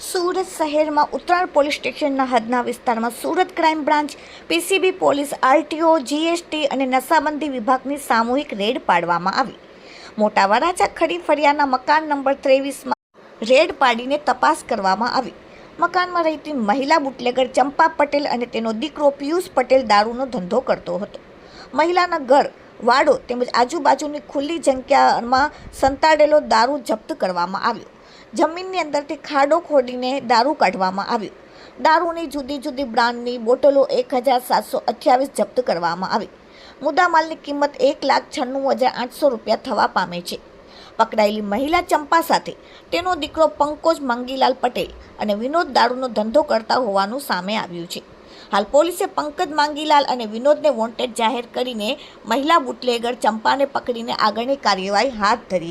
સુરત શહેરમાં ઉત્તરાયણ પોલીસ સ્ટેશનના હદના વિસ્તારમાં Surat crime branch, PCB police, RTO, GST અને નશાબંધી વિભાગની સામૂહિક રેડ પાડવામાં આવી. મોટા વરાછા ખડી ફળિયાના મકાન નંબર ત્રેવીસમાં રેડ પાડીને તપાસ કરવામાં આવી. મકાનમાં રહેતી મહિલા બુટલેગર ચંપા પટેલ અને તેનો દીકરો પિયુષ પટેલ દારૂનો ધંધો કરતો હતો. મહિલાના ઘર, વાડો તેમજ આજુબાજુની ખુલ્લી જગ્યામાં સંતાડેલો દારૂ જપ્ત કરવામાં આવ્યો. જમીનની અંદરથી ખાડો ખોડીને દારૂ કાઢવામાં આવ્યું. દારૂની જુદી જુદી બ્રાન્ડની બોટલો એક હજાર સાતસો અઠ્યાવીસ જપ્ત કરવામાં આવી. મુદ્દામાલની કિંમત એક લાખ છન્નું હજાર આઠસો રૂપિયા થવા પામે છે. પકડાયેલી મહિલા ચંપા સાથે તેનો દીકરો પંકોજ મંગીલાલ પટેલ અને વિનોદ દારૂનો ધંધો કરતા હોવાનું સામે આવ્યું છે. હાલ પોલીસે પંકજ માંગીલાલ અને વિનોદને વોન્ટેડ જાહેર કરીને મહિલા બુટલેગર ચંપાને પકડીને આગળની કાર્યવાહી હાથ ધરી